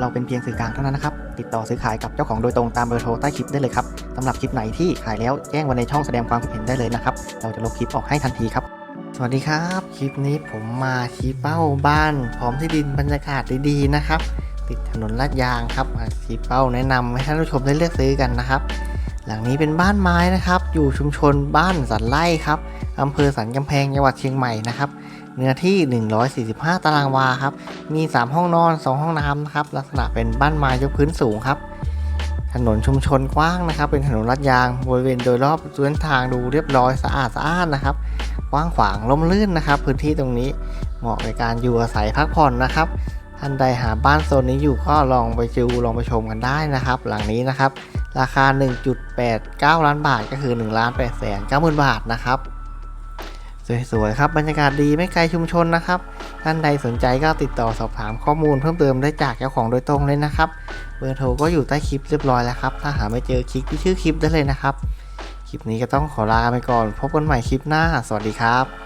เราเป็นเพียงสื่อกลางเท่านั้นนะครับ ติดต่อซื้อขายกับเจ้าของโดยตรงตามเบอร์โทรใต้คลิปได้เลยครับสำหรับคลิปไหนที่ขายแล้วแจ้งไว้ในช่องแสดงความคิดเห็นได้เลยนะครับ เราจะลบคลิปออกให้ทันทีครับ สวัสดีครับ คลิปนี้ผมมาชี้เป้าบ้านพร้อมที่ดินบรรยากาศดีๆนะครับ ติดถนนลาดยางครับชี้เป้าแนะนำให้ท่านผู้ชมได้เลือกซื้อกันนะครับ หลังนี้เป็นบ้านไม้นะครับ อยู่ชุมชนบ้านสันไล่ครับอำเภอสันกำแพงจังหวัดเชียงใหม่นะครับ เนื้อที่ 145 ตารางวาครับ มี 3 ห้องนอน 2 ห้องน้ำนะครับ ลักษณะเป็นบ้านไม้ยกพื้นสูงครับ ถนนชุมชนกว้างนะครับ เป็นถนนลาดยาง บริเวณโดยรอบส้นทางดูเรียบร้อยสะอาดสะอานนะครับ กว้างขวางล่มลื่นนะครับ พื้นที่ตรงนี้ เหมาะในการอยู่อาศัยพักผ่อนนะครับ ท่านใดหาบ้านโซนนี้อยู่ก็ลองไปดูลองไปชมกันได้นะครับ หลังนี้นะครับ ราคา 1.89 ล้านบาทก็คือ1ล้าน8แสน9หมื่นบาทนะครับสวยๆครับบรรยากาศดีไม่ไกลชุมชนนะครับ ท่านใดสนใจก็ติดต่อสอบถามข้อมูลเพิ่มเติมได้จากเจ้าของโดยตรงเลยนะครับ เบอร์โทรก็อยู่ใต้คลิปเรียบร้อยแล้วครับ ถ้าหาไม่เจอคลิกที่ชื่อคลิปได้เลยนะครับ คลิปนี้ก็ต้องขอลาไปก่อน พบกันใหม่คลิปหน้า สวัสดีครับ